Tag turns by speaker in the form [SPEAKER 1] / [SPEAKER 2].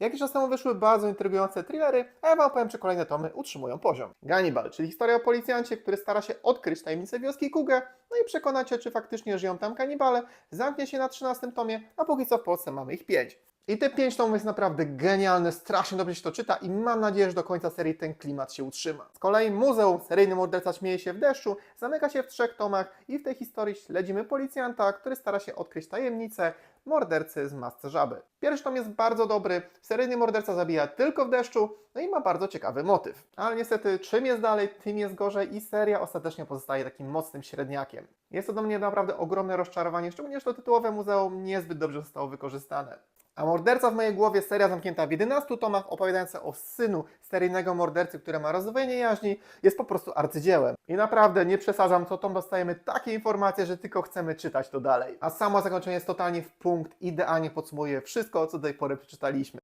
[SPEAKER 1] Jakiś czas temu wyszły bardzo intrygujące thrillery, a ja wam powiem, czy kolejne tomy utrzymują poziom. Gannibal, czyli historia o policjancie, który stara się odkryć tajemnicę wioski Kugę, no i przekonać się, czy faktycznie żyją tam kanibale, zamknie się na 13 tomie, a póki co w Polsce mamy ich 5. I te 5 tomów jest naprawdę genialne, strasznie dobrze się to czyta i mam nadzieję, że do końca serii ten klimat się utrzyma. Z kolei Muzeum Seryjny Morderca Śmieje się w deszczu zamyka się w trzech tomach i w tej historii śledzimy policjanta, który stara się odkryć tajemnicę mordercy z masce żaby. Pierwszy tom jest bardzo dobry, seryjny morderca zabija tylko w deszczu, no i ma bardzo ciekawy motyw. Ale niestety, czym jest dalej, tym jest gorzej i seria ostatecznie pozostaje takim mocnym średniakiem. Jest to do mnie naprawdę ogromne rozczarowanie, szczególnie, że to tytułowe muzeum niezbyt dobrze zostało wykorzystane. A Morderca w mojej głowie, seria zamknięta w 11 tomach, opowiadająca o synu seryjnego mordercy, który ma rozdwojenie jaźni, jest po prostu arcydziełem. I naprawdę nie przesadzam, co tom dostajemy takie informacje, że tylko chcemy czytać to dalej. A samo zakończenie jest totalnie w punkt, idealnie podsumuje wszystko, co do tej pory przeczytaliśmy.